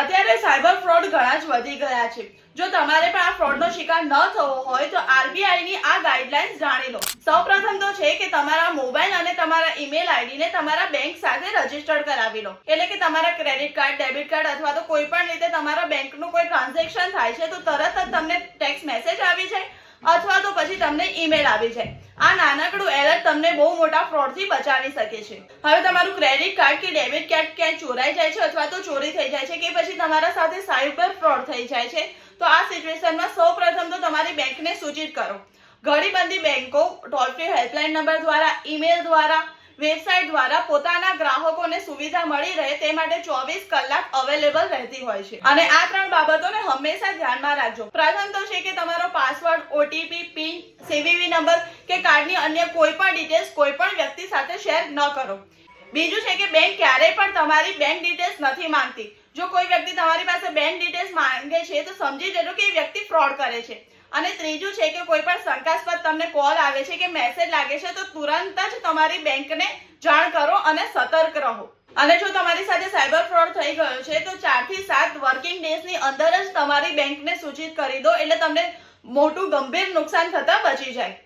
અત્યારે cyber fraud ઘણા જ વધી ગયા છે. જો તમારે પણ આ ફ્રોડનો શિકાર ન થવો હોય તો આરબીઆઈની આ ગાઈડલાઇન્સ જાણી લો. સૌપ્રથમ તો છે કે તમારા મોબાઈલ અને તમારા ઈમેલ આઈડીને તમારા બેંક સાથે રજીસ્ટર્ડ કરાવી લો. એટલે કે તમારા ક્રેડિટ કાર્ડ, ડેબિટ કાર્ડ અથવા તો કોઈ પણ રીતે તમારા બેંકનું કોઈ ટ્રાન્ઝેક્શન થાય છે તો તરત જ તમને ટેક્સ મેસેજ આવી જાય અથવા તો પછી તમને ઈમેલ આવી જાય. આ નાનકડું એલર્ટ તમને બહુ મોટા ફ્રોડથી બચાવી શકે છે. હવે તમારું ક્રેડિટ કાર્ડ કે ડેબિટ કાર્ડ ક્યાંય ચોરાઈ જાય છે અથવા તો ચોરી થઈ જાય છે કે પછી તમારા સાથે સાયબર ફ્રોડ થઈ જાય છે, તો આ સિચ્યુએશનમાં સૌપ્રથમ તો તમારી બેંકને સૂચિત કરો. ઘડીબંધી બેંકો ટોલ ફ્રી હેલ્પલાઇન નંબર દ્વારા ઈમેલ દ્વારા વેબસાઇટ દ્વારા પોતાના ગ્રાહકોને સુવિધા મળી રહે તે માટે ચોવીસ કલાક અવેલેબલ રહેતી હોય છે. અને આ ત્રણ બાબતોને હંમેશા ધ્યાનમાં રાખજો. પ્રથમ તો છે કે તમારો password OTP PIN CVV number કે કાર્ડની અન્ય કોઈ પણ ડિટેલ્સ કોઈ પણ વ્યક્તિ સાથે શેર ન કરો. બીજું છે કે બેંક ક્યારેય પણ તમારી બેંક ડિટેલ્સ નથી માંગતી. જો કોઈ વ્યક્તિ તમારી પાસે બેંક ડિટેલ્સ માંગે છે, તો સમજી જજો કે એ વ્યક્તિ ફ્રોડ કરે છે. અને ત્રીજું છે કે કોઈ પણ શંકાસ્પદ તમને કોલ આવે છે કે મેસેજ લાગે છે, તો તુરંત જ તમારી બેંકને જાણ કરો અને સતર્ક રહો. અને જો તમારી સાથે સાયબર ફ્રોડ થઈ ગયો છે, તો ચારથી સાત વર્કિંગ ડેઝની અંદર જ તમારી બેંકને સૂચિત કરી દો, એટલે તમને મોટું ગંભીર નુકસાન થતાં બચી જાય.